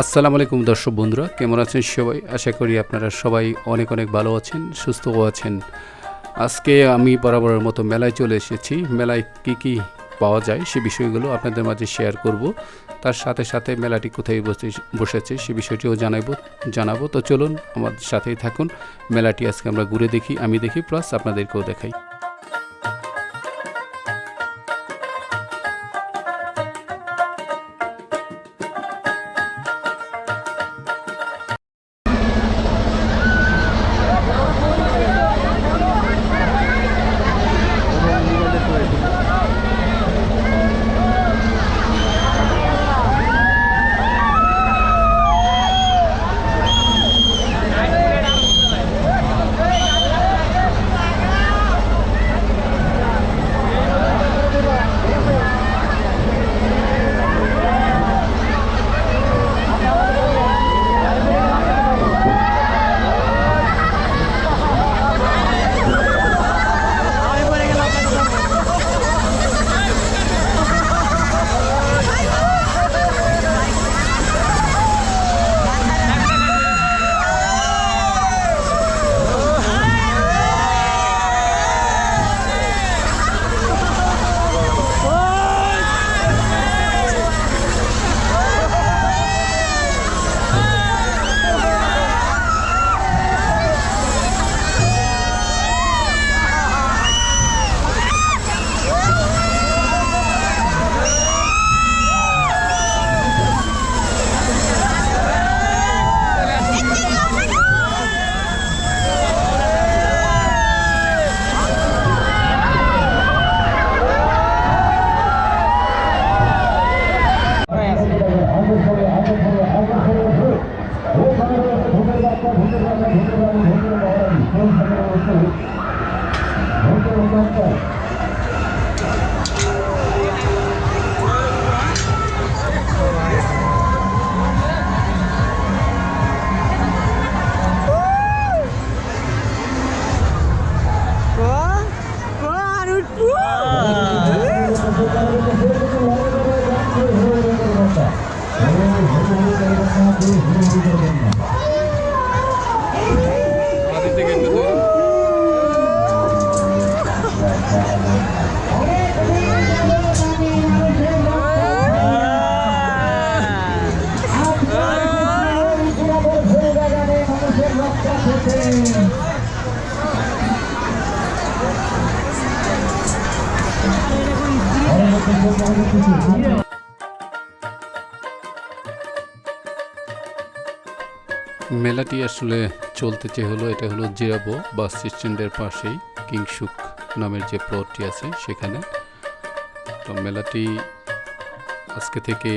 আসসালামু আলাইকুম দর্শক বন্ধুরা, কেমন আছেন সবাই? আশা করি আপনারা সবাই অনেক অনেক ভালো আছেন, সুস্থও আছেন। আজকে আমি বরাবরের মতো মেলায় চলে এসেছি। মেলায় কি কি পাওয়া যায়, সে বিষয়গুলো আপনাদের মাঝে শেয়ার করব। তার সাথে সাথে মেলাটি কোথায় বসে, বসেছে সে বিষয়টিও জানাইব, জানাব। তো চলুন আমার সাথেই থাকুন। মেলাটি আজকে আমরা ঘুরে দেখি, আমি দেখি প্লাস আপনাদেরকেও দেখাই। মেলাটি আসলে চলতেছে হলো, এটা হলো জিরাবো বাস স্ট্যান্ডের পাশেই কিংসুক নামের যে প্লটটি আছে সেখানে। তো মেলাটি আজকে থেকে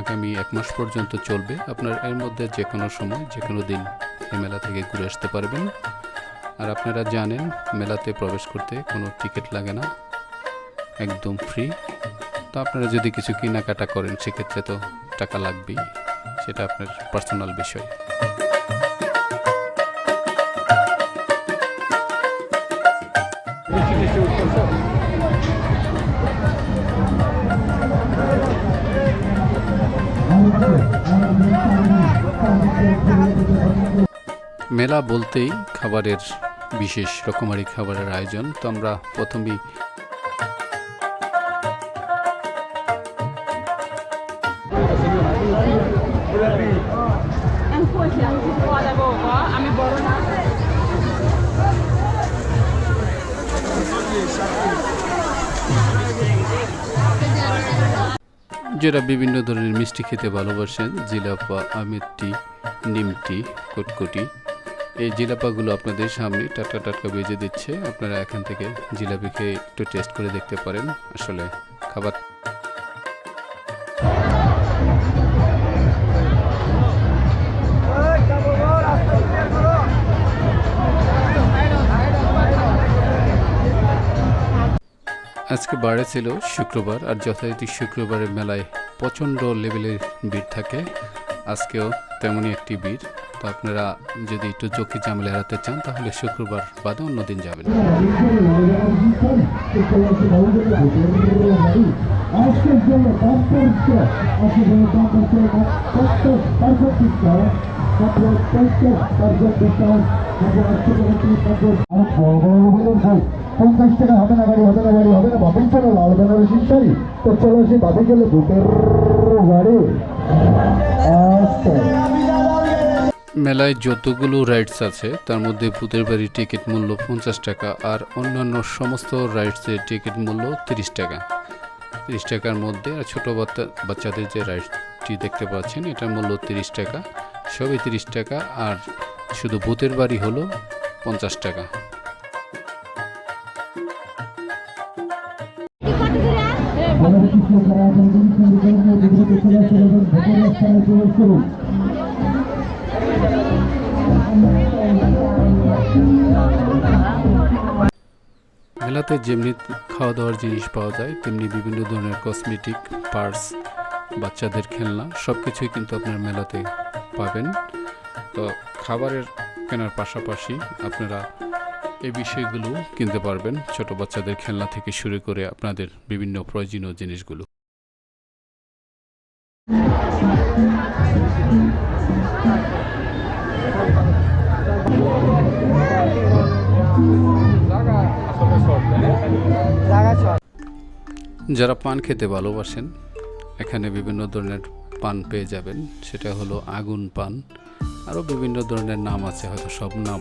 আগামী এক মাস পর্যন্ত চলবে। আপনার এর মধ্যে যে কোনো সময়, যে কোনো দিন এই মেলা থেকে ঘুরে আসতে পারবেন। আর আপনারা জানেন, মেলাতে প্রবেশ করতে কোনো টিকিট লাগে না। একদম ফ্রি তো আপনারা যদি কিছু কেনাকাটা করেন, সেক্ষেত্রে তো টাকা লাগবেই। সেটা আপনার পার্সোনাল বিষয়। মেলা বলতেই খাবারের, বিশেষ রকমারি খাবারের আয়োজন। তো আমরা প্রথমেই যারা বিভিন্ন ধরনের মিষ্টি খেতে ভালোবাসেন, জিলাপা আমেরটি নিমটি কটকটি, এই জিলাপাগুলো আপনাদের সামনে টাটকা টাটকা বেজে দিচ্ছে। আপনারা এখান থেকে জিলাপি খেয়ে একটু টেস্ট করে দেখতে পারেন। আসলে খাবার আজকে বারে ছিল শুক্রবার আর যথারীতি শুক্রবারের মেলায় প্রচণ্ড লেভেলের ভিড় থাকে। আজকেও তেমনই একটি ভিড়। তো আপনারা যদি একটু চোখে জামেলা এড়াতে চান, তাহলে শুক্রবার বাদে অন্য দিন যাবেন। আজকের জন্য পঞ্চাশ টাকা হবে না গাড়ি হবে না গাড়ি হবে না বাপের চলো লাল বেনারসির তো চলো সে বাপে গেলে গাড়ি মেলায় যতগুলো রাইডস আছে, তার মধ্যে ভূতের বাড়ি টিকিট মূল্য পঞ্চাশ টাকা আর অন্যান্য সমস্ত রাইডসের টিকিট মূল্য তিরিশ টাকা। তিরিশ টাকার মধ্যে আর ছোটো বাচ্চা বাচ্চাদের যে রাইডটি দেখতে পাচ্ছেন, এটার মূল্য তিরিশ টাকা। সবই তিরিশ টাকা আর শুধু ভূতের বাড়ি হলো পঞ্চাশ টাকা। মেলাতে যেমনি খাওয়া দাওয়ার জিনিস পাওয়া যায়, তেমনি বিভিন্ন ধরনের কসমেটিক পার্স বাচ্চাদের খেলনা সব কিছুই কিন্তু আপনার মেলাতে পাবেন। তো খাবারের কেনার পাশাপাশি আপনারা এই বিষয়গুলো কিনতে পারবেন ছোট বাচ্চাদের খেলনা থেকে শুরু করে আপনাদের বিভিন্ন প্রয়োজনীয় জিনিসগুলো। যারা পান খেতে ভালোবাসেন, এখানে বিভিন্ন ধরনের পান পেয়ে যাবেন। সেটা হলো আগুন পান। আরও বিভিন্ন ধরনের নাম আছে, হয়তো সব নাম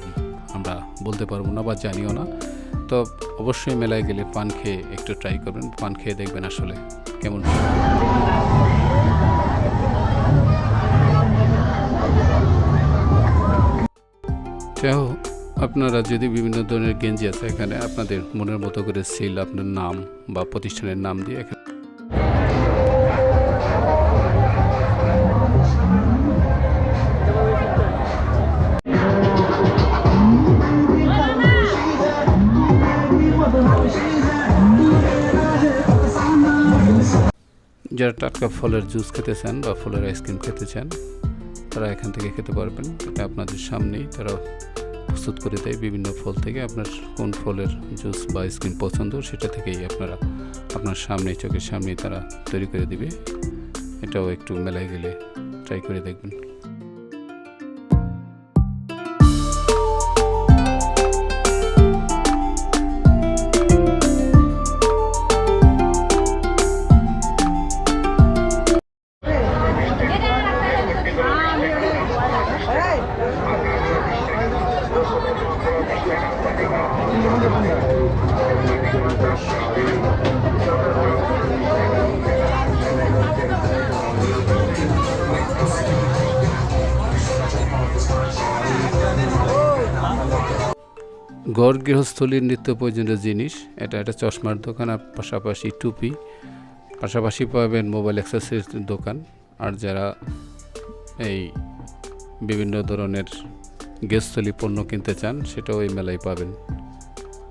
আমরা বলতে পারব না বা জানিও না। তো অবশ্যই মেলায় গেলে পান খেয়ে একটু ট্রাই করবেন। পান খেয়ে দেখবেন আসলে কেমন। যাই আপনারা যদি বিভিন্ন ধরনের গেঞ্জি আছে এখানে, আপনাদের মনের মতো করে সিল আপনার নাম বা প্রতিষ্ঠানের নাম দিয়ে এখানে যারা টাটকা ফলের জুস খেতে চান বা ফলের আইসক্রিম খেতে চান, তারা এখান থেকে খেতে পারবেন। এটা আপনাদের সামনেই তারা প্রস্তুত করে দেয় বিভিন্ন ফল থেকে। আপনার কোন ফলের জুস বা আইসক্রিম পছন্দ, সেটা থেকেই আপনারা, আপনার সামনে চোখের সামনেই তারা তৈরি করে দিবে। এটাও একটু মেলায় গেলে ট্রাই করে দেখবেন। গড় গৃহস্থলীর নিত্য প্রয়োজনীয় জিনিস, এটা একটা চশমার দোকান আর পাশাপাশি টুপি। পাশাপাশি পাবেন মোবাইল অ্যাক্সেসরিজ দোকান। আর যারা এই বিভিন্ন ধরনের গেস্টলি পণ্য কিনতে চান, সেটাও এই মেলায় পাবেন।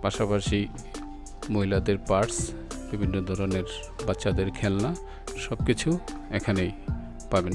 পাশাপাশি মহিলাদের পার্টস বিভিন্ন ধরনের বাচ্চাদের খেলনা সব কিছু এখানেই পাবেন।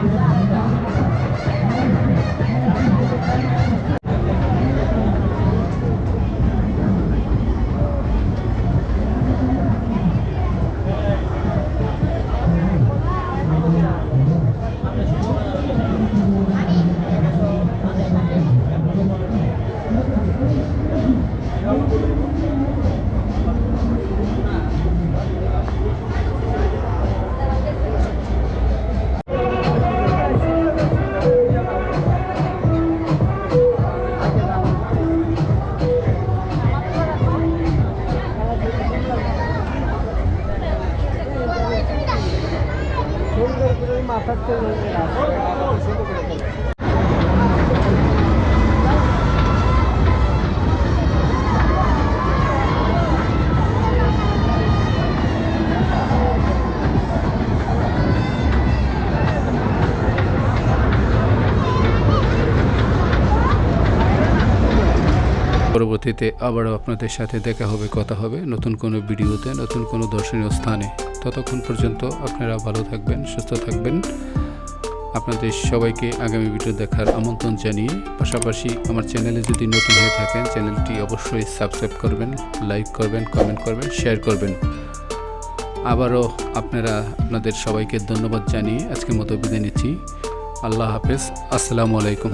পরবর্তীতে আবারও আপনাদের সাথে দেখা হবে, কথা হবে নতুন কোনো ভিডিওতে, নতুন কোনো দর্শনীয় স্থানে। ততক্ষণ পর্যন্ত আপনারা ভালো থাকবেন, সুস্থ থাকবেন। আপনাদের সবাইকে আগামী ভিডিও দেখার আমন্ত্রণ জানিয়ে পাশাপাশি আমার চ্যানেলে যদি নতুন হয়ে থাকেন, চ্যানেলটি অবশ্যই সাবস্ক্রাইব করবেন, লাইক করবেন, কমেন্ট করবেন, শেয়ার করবেন। আবারও আপনারা, আপনাদের সবাইকে ধন্যবাদ জানিয়ে আজকের মতো বিদায় নিচ্ছি। আল্লাহ হাফেজ, আসসালামু আলাইকুম।